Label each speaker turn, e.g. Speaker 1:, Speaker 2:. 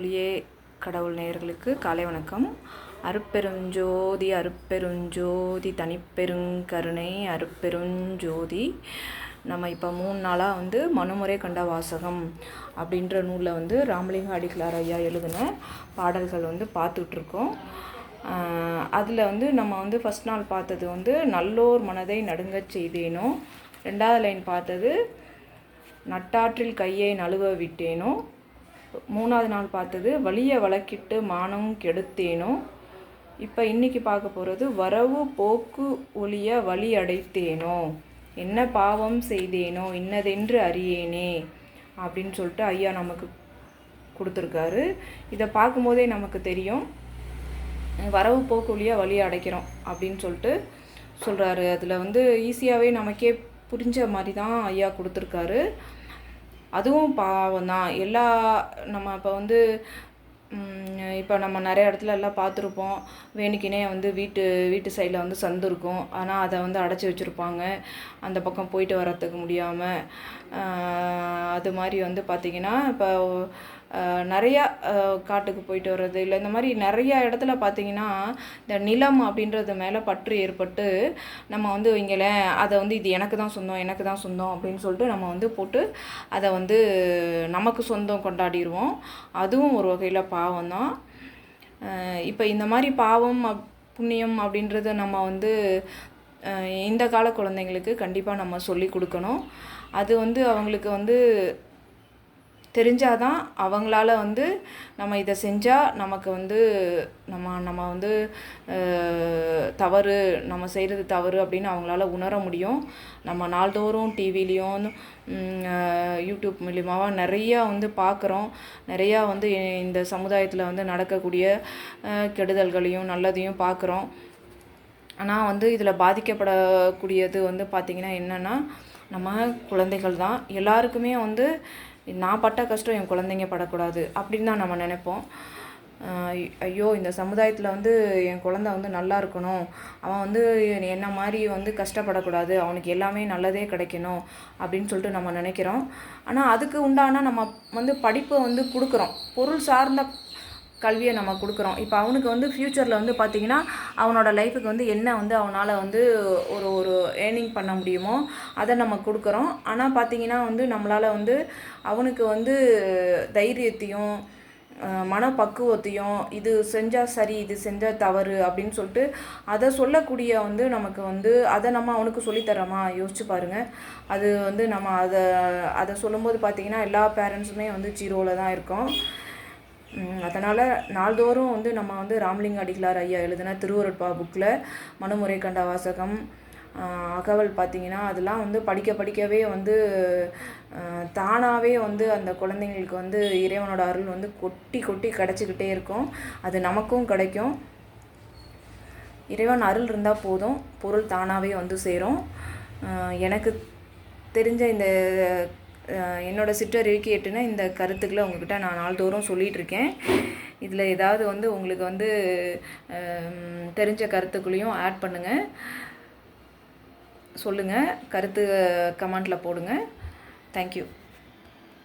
Speaker 1: ஒளியே கடவுள் நேயர்களுக்கு காலை வணக்கம். அருப்பெருஞ்சோதி அருப்பெருஞ்சோதி தனிப்பெருங்கருணை அருப்பெருஞ்சோதி. நம்ம இப்போ மூணு நாளாக வந்து மனுமுறை கண்ட வாசகம் அப்படின்ற நூலில் வந்து ராமலிங்க அடிகளார் ஐயா எழுதின பாடல்கள் வந்து பார்த்துட்ருக்கோம். அதில் வந்து நம்ம வந்து ஃபஸ்ட் நாள் பார்த்தது வந்து நல்லோர் மனதை நடுங்கச் செய்தேனோ? ரெண்டாவது லைன் பார்த்தது நட்டாற்றில் கையை நழுவ விட்டேனோ? மூணாவது நாள் பார்த்தது வலிய வழக்கிட்டு மானம் கெடுத்தேனோ? இப்போ இன்றைக்கி பார்க்க போகிறது வரவு போக்கு ஒளிய வழி அடைத்தேனோ? என்ன பாவம் செய்தேனோ? இன்னதென்று அறியேனே? அப்படின்னு சொல்லிட்டு ஐயா நமக்கு கொடுத்துருக்காரு. இதை பார்க்கும்போதே நமக்கு தெரியும் வரவு போக்கு ஒளிய வழி அடைக்கிறோம் அப்படின்னு சொல்லிட்டு சொல்கிறாரு அதில் வந்து ஈஸியாகவே நமக்கே புரிஞ்ச மாதிரி தான் ஐயா கொடுத்துருக்காரு. அதுவும் பாவம் தான். எல்லா நம்ம இப்போ வந்து இப்போ நம்ம நிறைய இடத்துல எல்லாம் பார்த்துருப்போம். வேணுக்கினே வந்து வீட்டு வீட்டு சைடில் வந்து சந்து இருக்கும். ஆனால் அதை வந்து அடைச்சி வச்சுருப்பாங்க. அந்த பக்கம் போயிட்டு வரத்துக்கு முடியாமல் அது மாதிரி வந்து பார்த்திங்கன்னா இப்போ நிறையா காட்டுக்கு போயிட்டு வர்றது இல்லை இந்த மாதிரி நிறையா இடத்துல பார்த்திங்கன்னா இந்த நிலம் அப்படின்றது மேலே பற்று ஏற்பட்டு நம்ம வந்து இங்கே அதை வந்து இது எனக்கு தான் சொந்தம் எனக்கு தான் சொந்தம் அப்படின்னு சொல்லிட்டு நம்ம வந்து போட்டு அதை வந்து நமக்கு சொந்தம் கொண்டாடிடுவோம் அதுவும் ஒரு வகையில் பாவம் தான். இப்போ இந்த மாதிரி பாவம் புண்ணியம் அப்படின்றத நம்ம வந்து இந்த கால குழந்தைங்களுக்கு கண்டிப்பாக நம்ம சொல்லி கொடுக்கணும். அது வந்து அவங்களுக்கு வந்து தெரிஞ்சால் தான் அவங்களால வந்து நம்ம இதை செஞ்சால் நமக்கு வந்து நம்ம நம்ம வந்து தவறு நம்ம செய்கிறது தவறு அப்படின்னு அவங்களால உணர முடியும். நம்ம நாள்தோறும் டிவிலையும் யூடியூப் மூலியமாக நிறையா வந்து பார்க்குறோம் நிறையா வந்து இந்த சமுதாயத்தில் வந்து நடக்கக்கூடிய கெடுதல்களையும் நல்லதையும் பார்க்குறோம் ஆனால் வந்து இதில் பாதிக்கப்படக்கூடியது வந்து பார்த்திங்கன்னா என்னென்னா நம்ம குழந்தைகள் தான். எல்லாருக்குமே வந்து நான் பட்ட கஷ்டம் என் குழந்தைங்க படக்கூடாது அப்படின்னு தான் நம்ம நினைப்போம். ஐயோ இந்த சமுதாயத்தில் வந்து என் குழந்த வந்து நல்லா இருக்கணும். அவன் வந்து என்ன மாதிரி வந்து கஷ்டப்படக்கூடாது. அவனுக்கு எல்லாமே நல்லதே கிடைக்கணும் அப்படின்னு சொல்லிட்டு நம்ம நினைக்கிறோம். ஆனால் அதுக்கு உண்டான நம்ம வந்து படிப்பை வந்து கொடுக்குறோம். பொருள் சார்ந்த கல்வியை நம்ம கொடுக்குறோம். இப்போ அவனுக்கு வந்து ஃப்யூச்சரில் வந்து பார்த்திங்கன்னா அவனோட லைஃபுக்கு வந்து என்ன வந்து அவனால் வந்து ஒரு ஒரு ஏர்னிங் பண்ண முடியுமோ அதை நம்ம கொடுக்குறோம். ஆனால் பார்த்திங்கன்னா வந்து நம்மளால் வந்து அவனுக்கு வந்து தைரியத்தையும் மனப்பக்குவத்தையும் இது செஞ்சால் சரி இது செஞ்சால் தவறு அப்படின்னு சொல்லிட்டு அதை சொல்லக்கூடிய வந்து நமக்கு வந்து அதை நம்ம அவனுக்கு சொல்லித்தரோமா யோசிச்சு பாருங்கள் அது வந்து நம்ம அதை அதை சொல்லும்போது பார்த்திங்கன்னா எல்லா பேரண்ட்ஸுமே வந்து ஜீரோவில் தான் இருக்கோம். அதனால் நாள்தோறும் வந்து நம்ம வந்து ராமலிங்க அடிகளார் ஐயா எழுதின திருவருட்பா புக்கில் மனுமுறை கண்ட வாசகம் அகவல் பார்த்திங்கன்னா அதெல்லாம் வந்து படிக்க படிக்கவே வந்து தானாகவே வந்து அந்த குழந்தைங்களுக்கு வந்து இறைவனோட அருள் வந்து கொட்டி கொட்டி கிடச்சிக்கிட்டே இருக்கும். அது நமக்கும் கிடைக்கும். இறைவன் அருள் இருந்தால் போதும். பொருள் தானாகவே வந்து சேரும். எனக்கு தெரிஞ்ச இந்த என்னோடய சிற்றறிவுக்கு எட்டுனா இந்த கருத்துக்களை உங்ககிட்ட நான் நாள்தோறும் சொல்லிகிட்ருக்கேன் இதில் ஏதாவது வந்து உங்களுக்கு வந்து தெரிஞ்ச கருத்துக்களையும் ஆட் பண்ணுங்கள் சொல்லுங்கள் கருத்து கமெண்ட்டில் போடுங்க. தேங்க்யூ